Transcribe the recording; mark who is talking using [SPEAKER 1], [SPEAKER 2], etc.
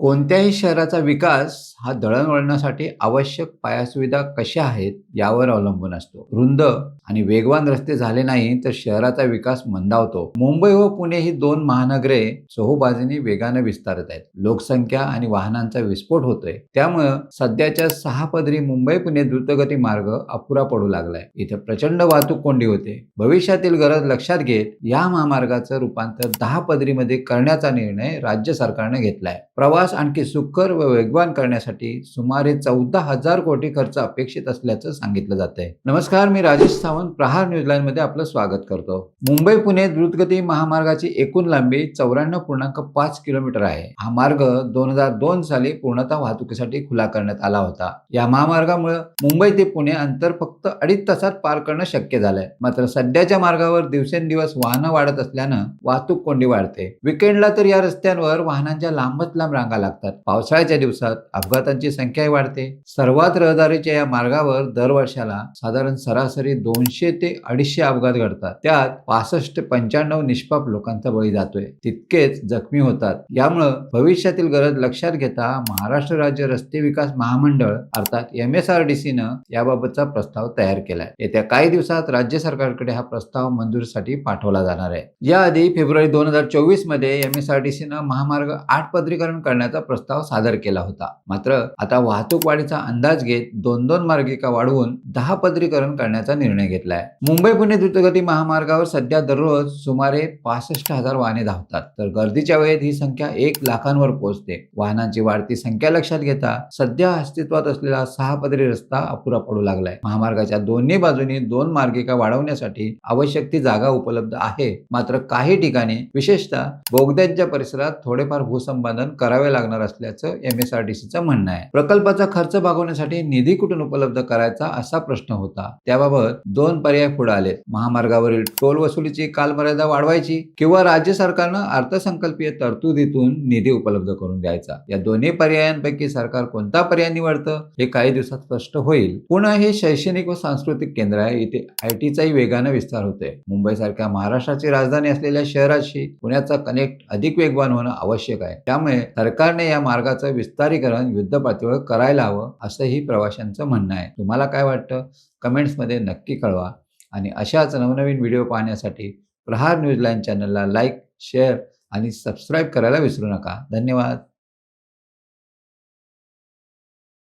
[SPEAKER 1] कोणत्याही शहराचा विकास हा दळणवळणासाठी आवश्यक पायासुविधा कशा आहेत यावर अवलंबून असतो. रुंद आणि वेगवान रस्ते झाले नाही तर शहराचा विकास मंदावतो. मुंबई व पुणे ही दोन महानगरे चहूबाजूनी वेगाने विस्तारत आहेत. लोकसंख्या आणि वाहनांचा विस्फोट होतोय. त्यामुळं सध्याच्या सहा पदरी मुंबई पुणे द्रुतगती मार्ग अपुरा पडू लागलाय. इथे प्रचंड वाहतूक कोंडी होते. भविष्यातील गरज लक्षात घेत या महामार्गाचं रूपांतर दहा पदरीमध्ये करण्याचा निर्णय राज्य सरकारने घेतलाय. प्रवास आणखी सुकर व वेगवान करण्यासाठी सुमारे चौदा हजार कोटी खर्च अपेक्षित असल्याचं सांगितलं जात आहे नमस्कार मी राजेश सावंत प्रहार न्यूजलाईन मध्ये आपलं स्वागत करतो. मुंबई पुणे द्रुतगती महामार्गाची एकूण लांबी चौऱ्याण्णव पूर्णांक पाच किलोमीटर आहे. हा मार्ग दोन हजार दोन साली पूर्णतः वाहतुकीसाठी खुला करण्यात आला होता. या महामार्गामुळे मुंबई ते पुणे अंतर फक्त अडीच तासात पार करणं शक्य झालंय. मात्र सध्याच्या मार्गावर दिवसेंदिवस वाहनं वाढत असल्यानं वाहतूक कोंडी वाढते. विकेंडला तर या रस्त्यांवर वाहनांच्या लांबच लांब रांगा लागतात. पावसाळ्याच्या दिवसात अपघातांची संख्याही वाढते. सर्वात रहदारीच्या या मार्गावर दरवर्षाला साधारण सरासरी दोनशे ते अडीचशे अपघात घडतात. त्यात पासष्ट ते पंच्याण्णव निष्पाप लोकांचा बळी जातोय. तितकेच जखमी होतात. यामुळं भविष्यातील गरज लक्षात घेता महाराष्ट्र राज्य रस्ते विकास महामंडळ अर्थात एम एस आर डी सीनं याबाबतचा प्रस्ताव तयार केलाय. येत्या काही दिवसात राज्य सरकारकडे हा प्रस्ताव मंजुरीसाठी पाठवला जाणार आहे. याआधी फेब्रुवारी दोन हजार चोवीसमध्ये एम एस आर डी सीनं महामार्ग आठ पदरीकरण करण्याचा प्रस्ताव सादर केला होता. मात्र आता वाहतूक वाढीचा अंदाज घेत दोन दोन मार्गिका वाढवून दहा पदरीकरण करण्याचा निर्णय घेतलाय. मुंबई पुणे द्रुतगती महामार्गावर सध्या दररोज सुमारे पासष्ट हजार वाहने धावतात. तर गर्दीच्या वेळेत ही संख्या एक लाखांवर पोहोचते. वाहनांची वाढती संख्या लक्षात घेता सध्या अस्तित्वात असलेला सहा पदरी रस्ता अपुरा पडू लागलाय. महामार्गाच्या दोन्ही बाजूनी दोन मार्गिका वाढवण्यासाठी आवश्यक ती जागा उपलब्ध आहे. मात्र काही ठिकाणी विशेषतः बोगद्यांच्या परिसरात थोडेफार भूसंपादन करावे लागणार असल्याचं एम एस आर टी सीचं म्हणणं आहे. प्रकल्पाचा खर्च भागवण्यासाठी निधी कुठून उपलब्ध करायचा असा प्रश्न होता. त्याबाबत दोन पर्याय पुढे आले महामार्गावरील टोल वसुलीची कालमर्यादा वाढवायची किंवा राज्य सरकारनं अर्थसंकल्पीय तरतुदीतून निधी उपलब्ध करून द्यायचा. या दोन्ही पर्यायांपैकी सरकार कोणता पर्याय निवडतं हे काही दिवसात स्पष्ट होईल. पुणे हे शैक्षणिक व सांस्कृतिक केंद्र आहे. इथे आय टीचाही वेगानं विस्तार होतोय. मुंबई सारख्या महाराष्ट्राची राजधानी असलेल्या शहराशी पुण्याचा कनेक्ट अधिक वेगवान होणं आवश्यक आहे. त्यामुळे सरकार सरकारने या मार्गाचं विस्तारीकरण युद्ध पातळीवर करायला हवं असंही प्रवाशांचं म्हणणं आहे. तुम्हाला काय वाटतं? कमेंट्समध्ये नक्की कळवा. आणि अशाच नवनवीन व्हिडिओ पाहण्यासाठी प्रहार न्यूज चॅनलला लाईक शेअर आणि सबस्क्राईब करायला विसरू नका. धन्यवाद.